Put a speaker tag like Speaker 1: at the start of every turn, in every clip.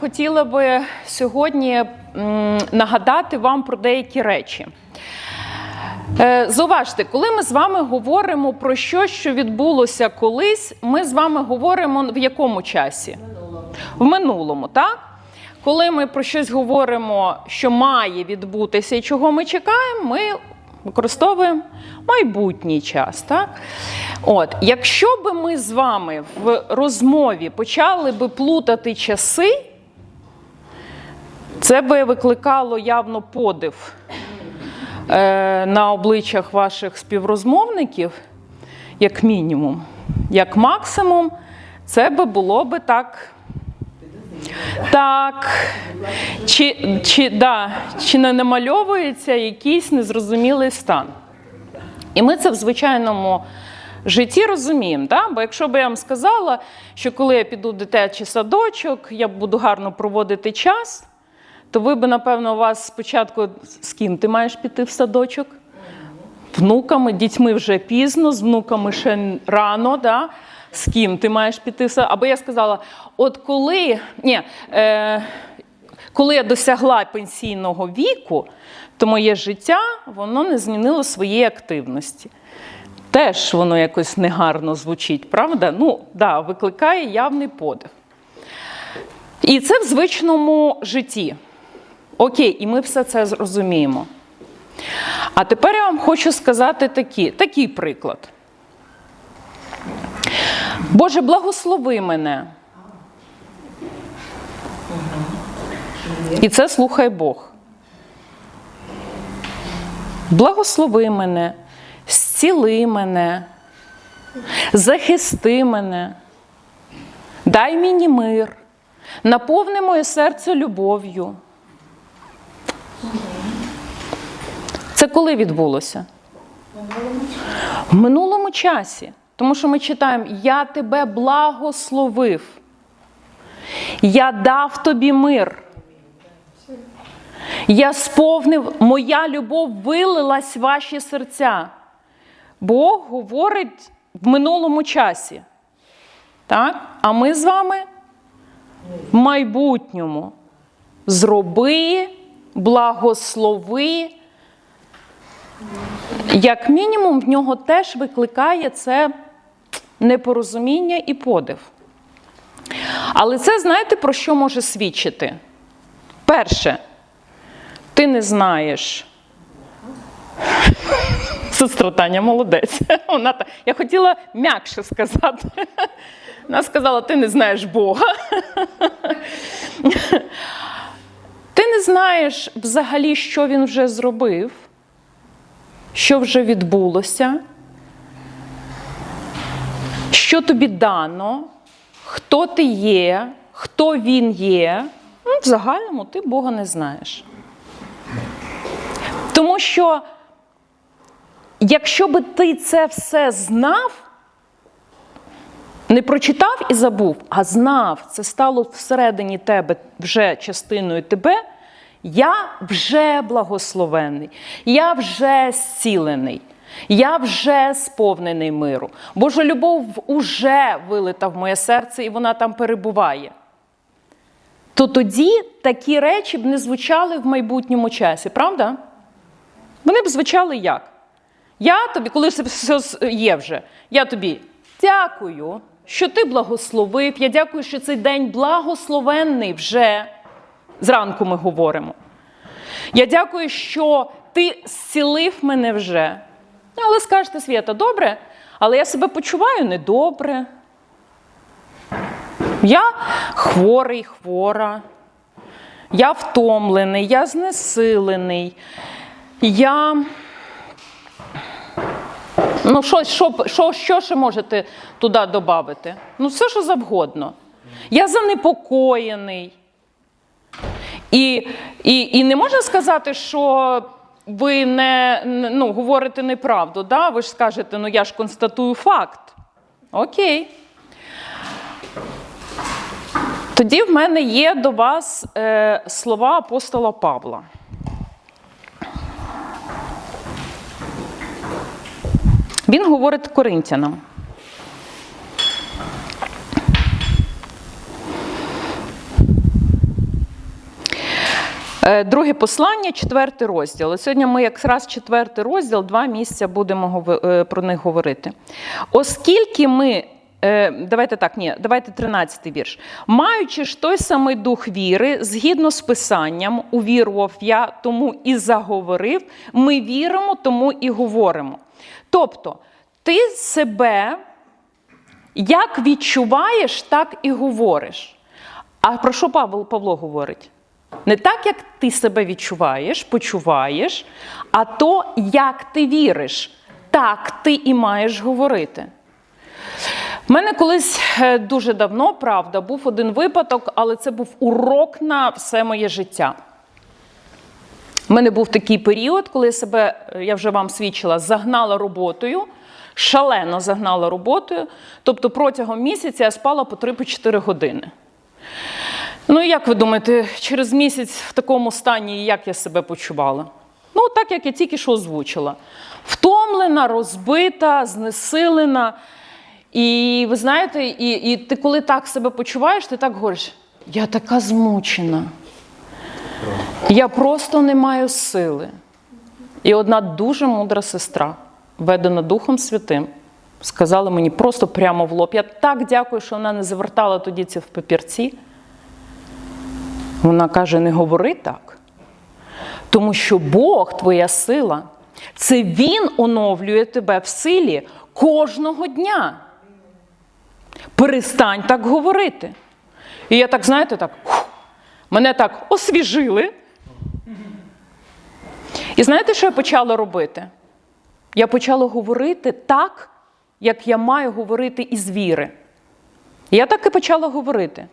Speaker 1: Хотіла би сьогодні нагадати вам про деякі речі. Е, Зауважте, коли ми з вами говоримо про щось, що відбулося колись, ми з вами говоримо в якому часі? В минулому, так? Коли ми про щось говоримо, що має відбутися і чого ми чекаємо, ми використовуємо майбутній час. Так? От, якщо би ми з вами в розмові почали би плутати часи, це би викликало явно подив е, на обличчях ваших співрозмовників, як мінімум. Як максимум, це би було би так. Так, чи, чи, да, чи не намальовується якийсь незрозумілий стан? І ми це в звичайному житті розуміємо. Да? Бо якщо б я вам сказала, що коли я піду в дитячий садочок, я буду гарно проводити час, то ви б, напевно, у вас спочатку з ким ти маєш піти в садочок? Внуками, дітьми вже пізно, з внуками ще рано. Да? З ким ти маєш піти в садочок? Або я сказала: от коли, ні, е, коли я досягла пенсійного віку, то моє життя воно не змінило своєї активності. Теж воно якось негарно звучить, правда? Ну, да, викликає явний подив. І це в звичному житті. Окей, і ми все це зрозуміємо. А тепер я вам хочу сказати такі, такий приклад. Боже, благослови мене. І це слухай Бог. Благослови мене, зціли мене, захисти мене, дай мені мир, наповни моє серце любов'ю. Це коли відбулося? В минулому часі. Тому що ми читаємо: Я тебе благословив, я дав тобі мир. Я сповнив, моя любов вилилась в ваші серця. Бог говорить в минулому часі. Так? А ми з вами в майбутньому. Зроби, благослови. Як мінімум, в нього теж викликає це непорозуміння і подив. Але це, знаєте, про що може свідчити? Перше, ти не знаєш. Сестра Таня молодець. Вона та... Я хотіла м'якше сказати. Вона сказала: ти не знаєш Бога. Ти не знаєш взагалі, що він вже зробив, що вже відбулося, що тобі дано, хто ти є, хто він є. Ну, в загальному ти Бога не знаєш. Тому що, якщо би ти це все знав, не прочитав і забув, а знав, це стало всередині тебе вже частиною тебе, я вже благословений, я вже зцілений, я вже сповнений миру. Божа любов уже вилита в моє серце, і вона там перебуває. То тоді такі речі б не звучали в майбутньому часі, правда? Вони б звучали як? Я тобі, коли все є вже, я тобі дякую, що ти благословив. Я дякую, що цей день благословенний вже. Зранку ми говоримо. Я дякую, що ти зцілив мене вже. Але скажете, Свята, добре, але я себе почуваю недобре. Я хворий, хвора, я втомлений, я знесилений. Я. Ну, що, що, що, що ще можете туди додати? Ну, все, що завгодно. Я занепокоєний. І, і, і не можна сказати, що ви не ну, говорите неправду. Да? Ви ж скажете, ну я ж констатую факт. Окей. Тоді в мене є до вас е, слова апостола Павла. Він говорить коринтянам. Друге послання, четвертий розділ. Сьогодні ми якраз четвертий розділ, два місяця будемо е, про них говорити. Оскільки ми. е, Давайте так, ні, давайте 13 вірш. Маючи ж той самий дух віри, згідно з Писанням, увірував я, тому і заговорив. Ми віримо, тому і говоримо. Тобто, ти себе як відчуваєш, так і говориш. А про що Павло, Павло говорить? Не так, як ти себе відчуваєш, почуваєш, а то, як ти віриш, так ти і маєш говорити. У мене колись е, дуже давно, правда, був один випадок, але це був урок на все моє життя. У мене був такий період, коли я себе, е, я вже вам свідчила, загнала роботою, шалено загнала роботою. Тобто протягом місяця я спала по 3-4 години. Ну, як ви думаєте, через місяць в такому стані, як я себе почувала? Ну, так як я тільки що озвучила. Втомлена, розбита, знесилена. І ви знаєте, і, і ти коли так себе почуваєш, ти так говориш, я така змучена. Я просто не маю сили. І одна дуже мудра сестра, ведена Духом Святим, сказала мені просто прямо в лоб. Я так дякую, що вона не завертала тоді це в папірці. Вона каже: не говори так. Тому що Бог, твоя сила, це Він оновлює тебе в силі кожного дня. Перестань так говорити. І я так, знаєте, так, фух, мене так освіжили. І знаєте, що я почала робити? Я почала говорити так, як я маю говорити із віри. І я так і почала говорити.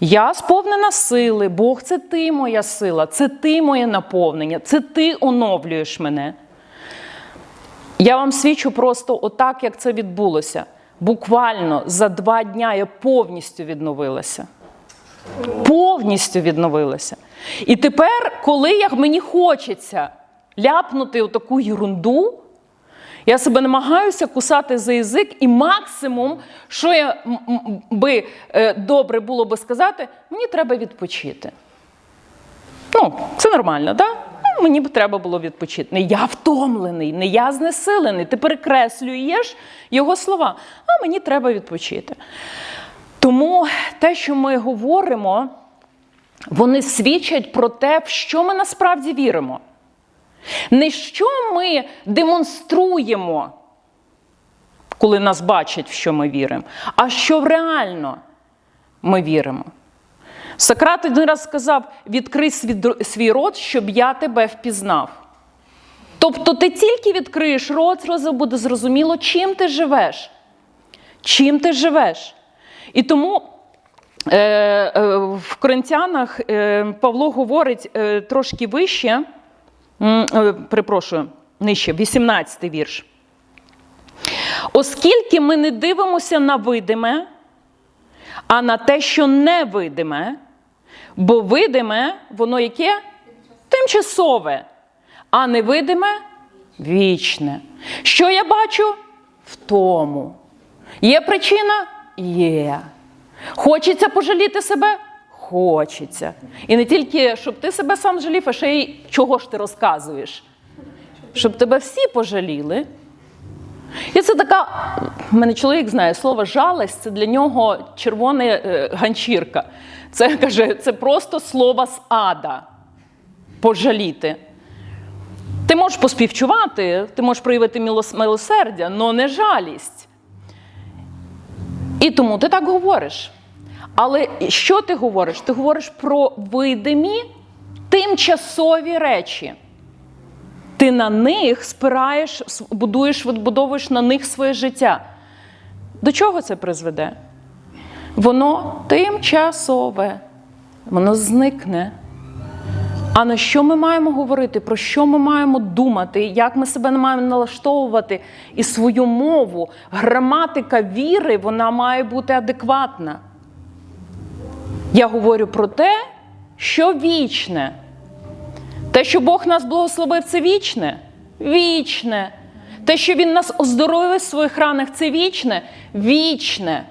Speaker 1: Я сповнена сили, Бог це ти моя сила, це ти моє наповнення, це ти оновлюєш мене. Я вам свідчу просто отак, як це відбулося. Буквально за два дня я повністю відновилася. Повністю відновилася. І тепер, коли як мені хочеться ляпнути у таку ерунду, я себе намагаюся кусати за язик, і максимум, що я би е, добре було би сказати, мені треба відпочити. Ну, це нормально, так? Ну, мені б треба було відпочити. Не я втомлений, не я знесилений. Ти перекреслюєш його слова, а мені треба відпочити. Тому те, що ми говоримо, вони свідчать про те, в що ми насправді віримо. Не що ми демонструємо, коли нас бачать, в що ми віримо, а що реально ми віримо. Сократ один раз сказав: відкрий свій, рот, щоб я тебе впізнав. Тобто ти тільки відкриєш рот, зразу буде зрозуміло, чим ти живеш. Чим ти живеш. І тому е, е, в Коринтянах е, Павло говорить е, трошки вище, е, перепрошую, нижче, 18-й вірш. Оскільки ми не дивимося на видиме, а на те, що невидиме, бо видиме, воно яке? Тимчасове, а невидиме вічне. Що я бачу? В тому. Є причина? Є. Хочеться пожаліти себе? Хочеться. І не тільки, щоб ти себе сам жалів, а ще й чого ж ти розказуєш. Щоб тебе всі пожаліли. І це така, в мене чоловік знає слово жалость, це для нього червона е, ганчірка. Це каже, це просто слово з ада. Пожаліти. Ти можеш поспівчувати, ти можеш проявити милос- милосердя, але не жалість. І тому ти так говориш. Але що ти говориш? Ти говориш про видимі тимчасові речі. Ти на них спираєш, будуєш, відбудовуєш на них своє життя. До чого це призведе? Воно тимчасове, воно зникне. А на що ми маємо говорити? Про що ми маємо думати? Як ми себе маємо налаштовувати і свою мову? Граматика віри вона має бути адекватна. Я говорю про те, що вічне. Те, що Бог нас благословив, це вічне? Вічне. Те, що Він нас оздоровив в своїх ранах, це вічне? Вічне.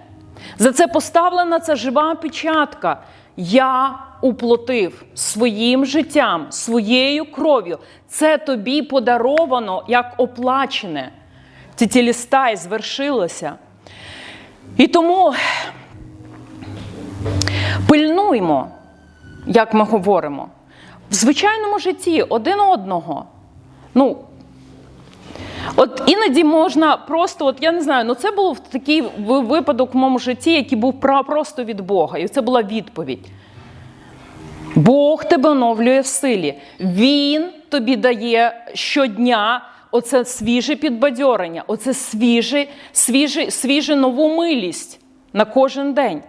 Speaker 1: За це поставлена ця жива печатка. я уплотив своїм життям, своєю кров'ю. Це тобі подаровано як оплачене. Тітілістай звершилося. І тому пильнуймо, як ми говоримо, в звичайному житті один одного. Ну, От іноді можна просто, от я не знаю, ну це був такий випадок в моєму житті, який був просто від Бога. І це була відповідь. Бог тебе оновлює в силі. Він тобі дає щодня оце свіже підбадьорення, оце свіже, свіже, свіже нову милість на кожен день.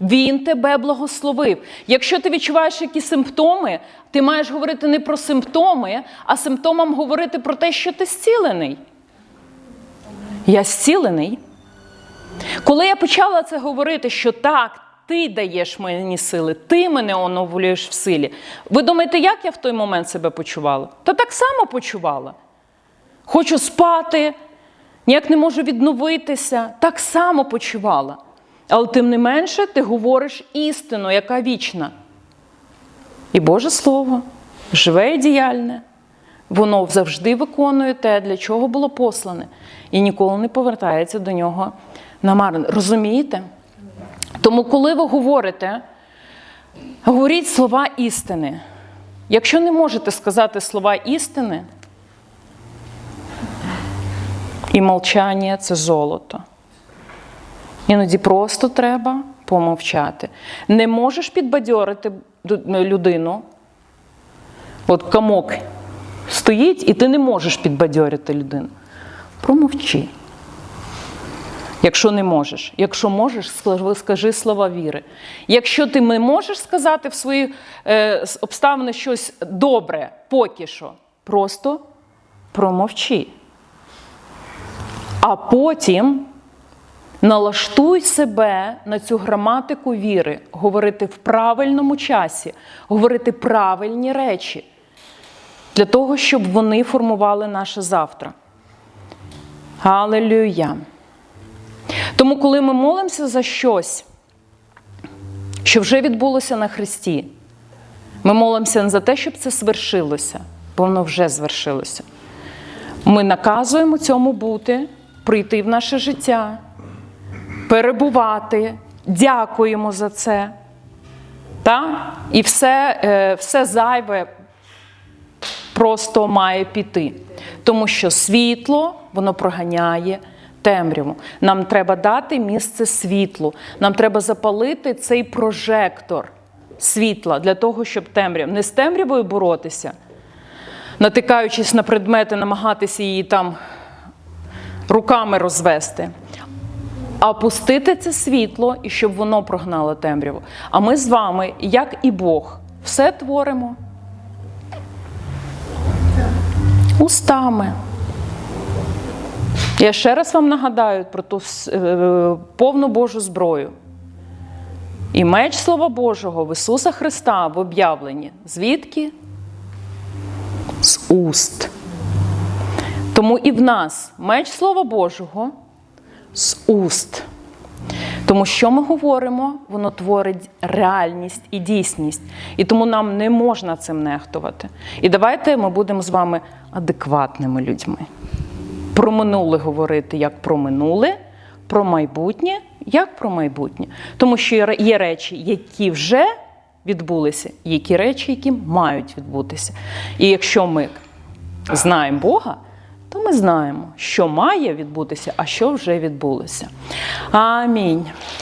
Speaker 1: Він тебе благословив. Якщо ти відчуваєш якісь симптоми, ти маєш говорити не про симптоми, а симптомам говорити про те, що ти зцілений. Я зцілений. Коли я почала це говорити, що так, ти даєш мені сили, ти мене оновлюєш в силі. Ви думаєте, як я в той момент себе почувала? Та так само почувала. Хочу спати, ніяк не можу відновитися. Так само почувала. Але тим не менше, ти говориш істину, яка вічна. І Боже Слово, живе і діяльне, воно завжди виконує те, для чого було послане, і ніколи не повертається до нього намарно. Розумієте? Тому, коли ви говорите, говоріть слова істини. Якщо не можете сказати слова істини, і мовчання це золото. Іноді просто треба помовчати. Не можеш підбадьорити людину. От комок стоїть, і ти не можеш підбадьорити людину. Промовчи. Якщо не можеш. Якщо можеш, скажи слова віри. Якщо ти не можеш сказати в свої е, обставини щось добре, поки що, просто промовчи. А потім налаштуй себе на цю граматику віри, говорити в правильному часі, говорити правильні речі для того, щоб вони формували наше завтра. Алелюя. Тому, коли ми молимося за щось, що вже відбулося на Христі, ми молимося не за те, щоб це свершилося, бо воно вже звершилося. Ми наказуємо цьому бути, прийти в наше життя, перебувати, дякуємо за це. Та? І все, е, все зайве просто має піти. Тому що світло воно проганяє темряву. Нам треба дати місце світлу. Нам треба запалити цей прожектор світла для того, щоб темряв не з темрявою боротися, натикаючись на предмети, намагатися її там руками розвести. А пустити це світло і щоб воно прогнало темряву. А ми з вами, як і Бог, все творимо устами. Я ще раз вам нагадаю про ту е, повну Божу зброю. І меч Слова Божого в Ісуса Христа в об'явленні. Звідки? З уст. Тому і в нас меч Слова Божого з уст. Тому що ми говоримо, воно творить реальність і дійсність. І тому нам не можна цим нехтувати. І давайте ми будемо з вами адекватними людьми. Про минуле говорити як про минуле, про майбутнє як про майбутнє. Тому що є- речі, які вже відбулися, які речі, які мають відбутися. І якщо ми знаємо Бога, то ми знаємо, що має відбутися, а що вже відбулося. Амінь.